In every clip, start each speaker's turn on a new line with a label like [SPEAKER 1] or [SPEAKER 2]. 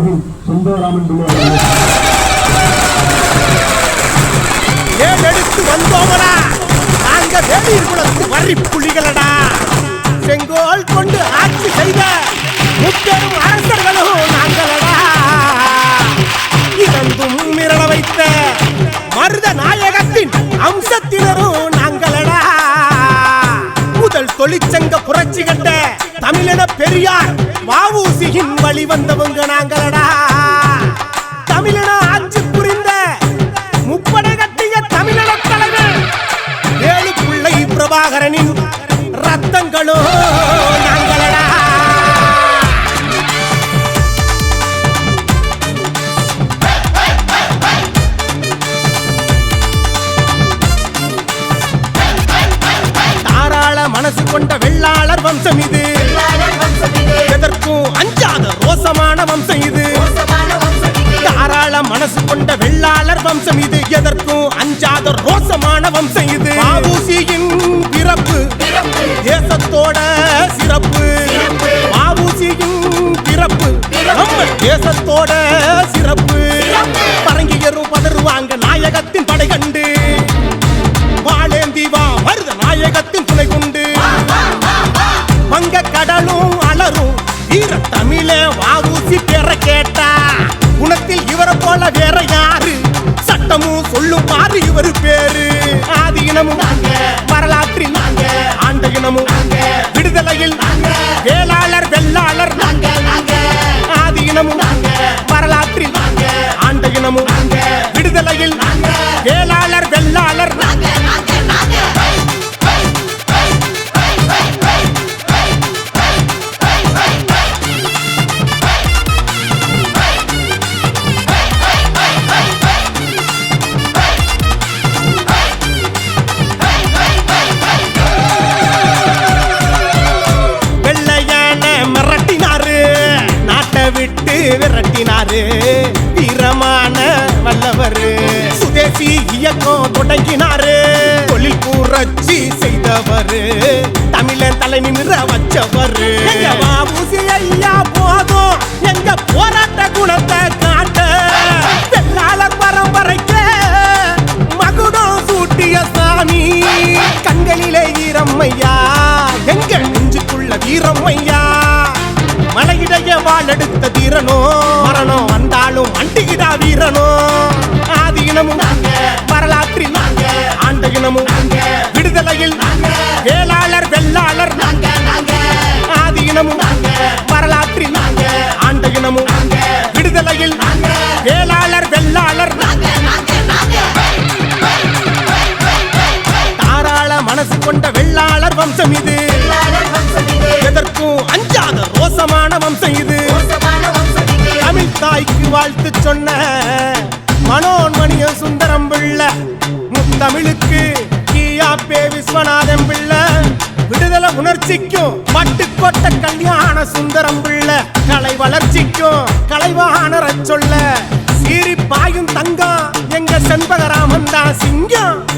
[SPEAKER 1] அருகில் சுந்தரராமன் பிள்ளை
[SPEAKER 2] எடுத்து வந்தோமடா. நாங்க வேலூர் குலத்து வரி புலிகளடா. செங்கோல் கொண்டு ஆட்சி செய்த முத்தரும் அரசர்களும் நாங்களடா. இதந்தும் மிரள வைத்த மருத நாயகத்தின் அம்சத்தினரும் நாங்களடா. முதல் தொழிற்சங்க புரட்சி கண்ட தமிழன பெரியார் வாவூசியின் வழி வந்தவங்க நாங்களடா. தமிழன அஞ்சு புரிந்த முப்படை கட்டிய தமிழன தலைவர் ஏழு பிள்ளை பிரபாகரனின் ரத்தங்களோ. வம்சம் இது. தாராள மனசு கொண்ட வெள்ளாளர் வம்சம் இது. எதற்கும் அஞ்சாத ரோசமான வம்சம் இது. மாவூசியின் பிறப்பு. தேசத்தோட சிறப்பு. மாவூசியின் பிறப்பு. நம்ம தேசத்தோட சிறப்பு. பரங்கியரும் பதறுவாங்க நாயகத்தின் படை கண்டு. வாழேந்தி வா மருத நாயகத்தின் துணை கொண்டு. வங்க கடலும் அலரும். வீர தமிழே வாவூசி கேட்டா? குணத்தில் இவரை போல வேற யாரு? சட்டமும் சொல்லும் பாரு இவரு பேரு. ஆதி இனமும் வரலாற்றில் ஆண்ட இனமும் சுதேசி இயக்கம் தொடங்கினாரு. தொழில் புரட்சி செய்தவர். தமிழன் தலை நிமிர வச்சவரு. எங்க ஐயா போதும். எங்க போராட்ட குணத்தை காட்ட. வெள்ளாளர் பரம்பரைக்கு மகுடம் சூட்டிய சாமி. கண்களிலே ஈரம்மையா எங்க நெஞ்சுக்குள்ள வீரம்மையா. மலையிடைய வாழெடுத்த தீரனோ மரணம் வந்தாலும் அண்டிகிடா வீரனோ. இனமும் வரலாற்றில் ஆண்ட இனமும் விடுதலையில் வேளாளர் வெள்ளாளர் ஆதி இனமும் வரலாற்றில் ஆண்ட இனமும் விடுதலையில் வேளாளர் வெள்ளாளர். தாராள மனசு கொண்ட வெள்ளாளர் வம்சம் இது. எதற்கும் அஞ்சாத ரோசமான வம்சம் இது. தமிழ் தாய்க்கு வாழ்த்து சொன்ன மனோன்மணியம் சுந்தரம் பிள்ள. முத்தமிழுக்கு கீயாப்பே விஸ்வநாதன் பிள்ளை. விடுதலை உணர்ச்சிக்கும் பட்டுக்கோட்ட கல்யாண சுந்தரம் பிள்ள. கலை வளர்ச்சிக்கும் கலைவாணர சொல்ல. சீரி பாயும் தங்கம் எங்க செண்பகராமன் தான் சிங்கம்.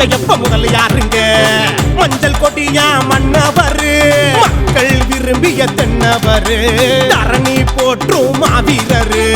[SPEAKER 2] கல்விக்கு முதல் யாருங்க? மஞ்சள் கொடியா மன்னவரு மக்கள் விரும்பிய தென்னவரு. தரணி போற்றும் மாவீரரு.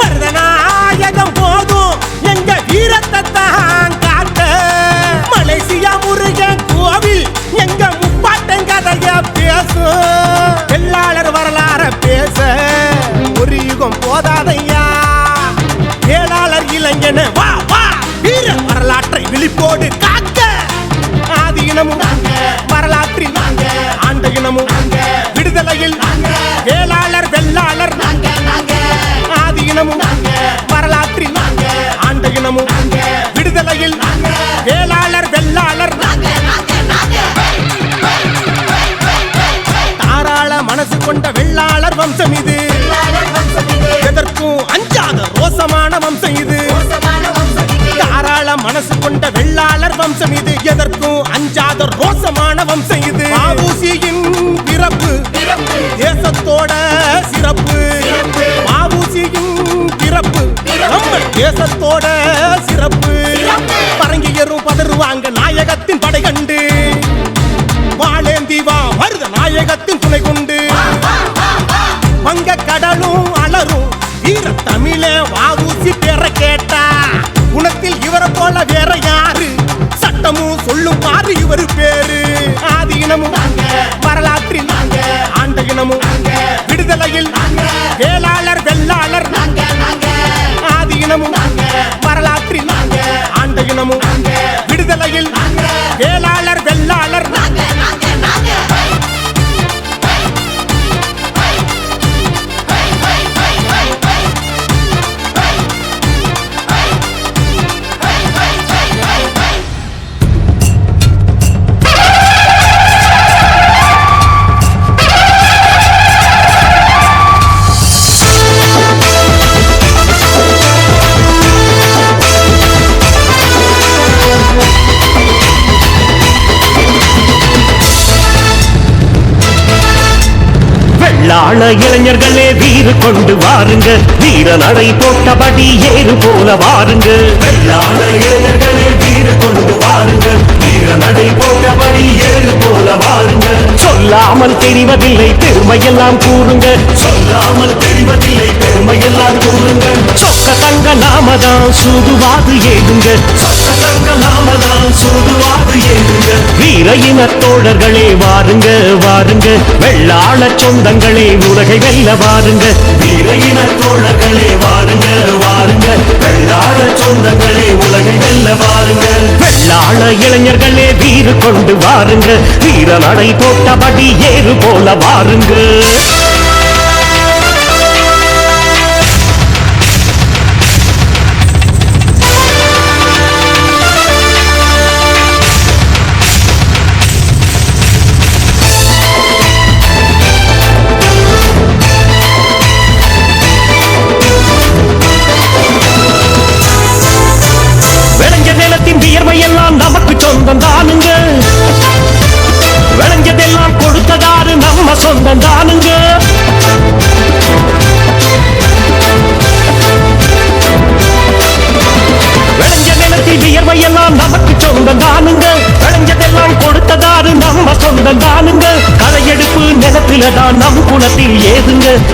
[SPEAKER 2] மருதநாயகம் போதும் எங்க வீரத்தை தான் காட்ட மலேசியா முருகன் கோவில் எங்க முப்பாட்டன் கதைய பேசும். வம்சம் இது எதற்கும் அஞ்சாத ரோசமான வம்சம் இது தாராள மனசு கொண்ட வெள்ளாளர் வம்சம் இது எதற்கும் அஞ்சாத ரோசமான வம்சம் இது மாவூசியின் பிறப்பு தேசத்தோட சிறப்பு. மாவூசியின் பிறப்பு நம்ம தேசத்தோட சிறப்பு. பரங்கியரும் பதறுவாங்க நாயகத்தின் படை கண்டு. வாழேந்தி வா மருத நாயகத்தின் துணை கொண்டு. தமிழ வாவூசி பேர கேட்டா. குணத்தில் இவரை போல வேற யாரு? சட்டமும் சொல்லும் பாரு இவர் பேரு. ஆதி இனமும் வரலாற்றில் ஆண்ட இனமும் விடுதலையில் வேளாளர் வெள்ளாளர் ஆதி இனமும் வரலாற்றில் ஆண்ட இனமும்
[SPEAKER 3] வெள்ளாள இளைஞர்களே வீறு கொண்டு வாருங்க. வீர நடை போட்டபடி ஏறு போல வாருங்க. வெள்ளாள இளைஞர்களே வீறு கொண்டு வாருங்க. வீர நடை போட்டபடி ஏறு போல வாருங்க. சொல்லாமல் தெரிவதில்லை பெருமையெல்லாம் கூறுங்க. சொல்லாமல் தெரிவதில்லை பெருமையெல்லாம் கூறுங்க. சொக்க தங்க நாமதான் சூதுவாது சொக்க தங்க நாமதான் சூதுவாது ஏதுங்க. வீர தோழர்களே வாருங்க வாருங்க. வெள்ளாள சொந்தங்களே உலகை வெல்ல வாருங்க. வீர தோழர்களே வாருங்க வாருங்க. வெள்ளாள சொந்தங்களே உலகை வெல்ல வாருங்க. வெள்ளாள இளைஞர்களே வீறு கொண்டு வாருங்க. வீர நடை போட்டபடி ஏறு போல வாருங்க.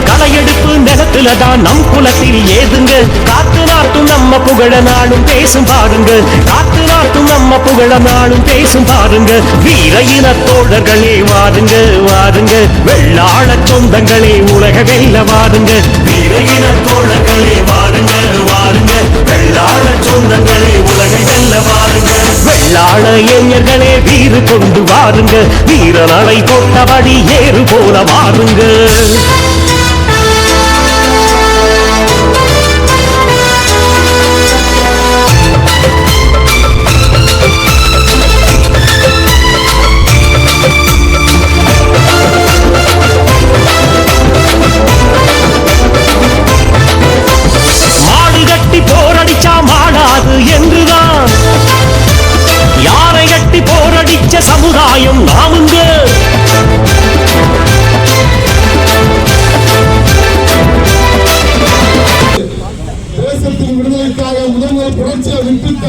[SPEAKER 3] களையெடுப்பு நிலத்துல தான் நம் குலத்தில் ஏதுங்க காத்து நாட்டும் நம்ம புகழ நாளும் பேசும் பாருங்க காத்து நாட்டும் நம்ம புகழ நாளும் பேசும் பாருங்க வீர இன தோழர்களே வாருங்க வாருங்க வெள்ளாள சொந்தங்களே உலக வெல்ல வாருங்க வீர இன தோழர்களே வாருங்க வாருங்க வெள்ளாள சொந்தங்களே உலக வெல்ல வாருங்க வெள்ளாள இளைஞர்களே வீறு கொண்டு வாருங்க வீர கொண்டபடி ஏறு போல வாருங்க நியாயம் நாமுங்க
[SPEAKER 1] தேசத்தின் விடுதலைக்காக முதல்வர் புரட்சியை விட்டுத்த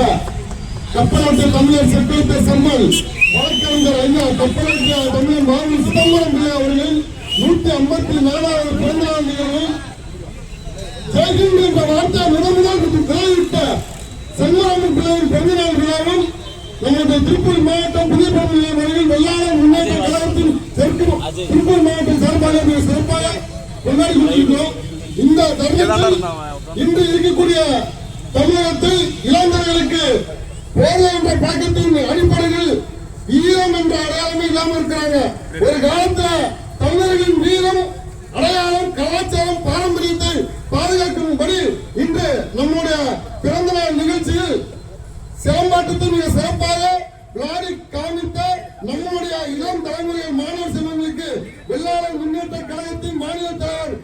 [SPEAKER 1] கப்பலோட்டிய தமிழர் செப்பேட்ட செம்மல் வழக்கறிஞர் ஐயா கப்பலோட்டிய தமிழர் மாநில சிதம்பரம் பிள்ளை அவர்கள் நூத்தி ஐம்பத்தி நாலாவது பிறந்த நாள் நிகழ்வில் ஜெயகிந்த் என்ற வார்த்தை முதல் முதல் தலையிட்ட செல்வராமன் பிள்ளையின் பிறந்த நாள் விழாவில் நமது திருப்பூர் மாவட்டம் புதிய நிலையம் அவர்கள் வெள்ளாளர் முன்னேற்ற கழகத்தின் தெற்கு திருப்பூர் மாவட்டம் சார்பாக சிறப்பாக கொண்டாடி கொண்டிருக்கிறோம். இந்த தருணத்தில் இன்று இருக்கக்கூடிய தமிழகத்தில் இளைஞர்களுக்கு போதை என்ற பழக்கத்தின் அடிப்படையில் ஈரம் என்ற அடையாளமே இல்லாம இருக்கிறாங்க. ஒரு காலத்துல தமிழர்களின் வீரம் அடையாளம் கலாச்சாரம் பாரம்பரியத்தை பாதுகாக்கும்படி இன்று நம்முடைய பிறந்த நாள் சிலம்பாட்டத்தை மிக சிறப்பாக விளையாடி காண்பித்த நம்முடைய இளம் தலைமுறை மாணவர் செல்வங்களுக்கு வெள்ளாளர் முன்னேற்ற கழகத்தின் மாநில தலைவர்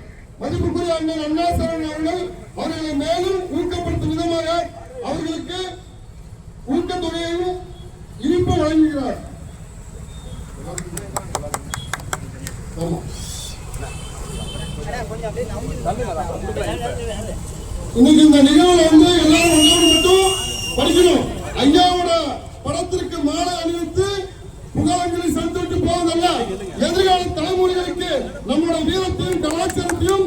[SPEAKER 1] மதிப்புக்குரிய அண்ணன் அண்ணாசரன் அவர்கள் அவர்களை மேலும் ஊக்கப்படுத்தும் விதமாக அவர்களுக்கு ஊக்கத்தொகையையும் இனிப்பு வழங்குகிறார். இன்னைக்கு இந்த நிகழ்வு வந்து எல்லாரும் எதிர்கால தலைமுறைகளுக்கு நம்மளோட வீரத்தையும் கலாச்சாரத்தையும்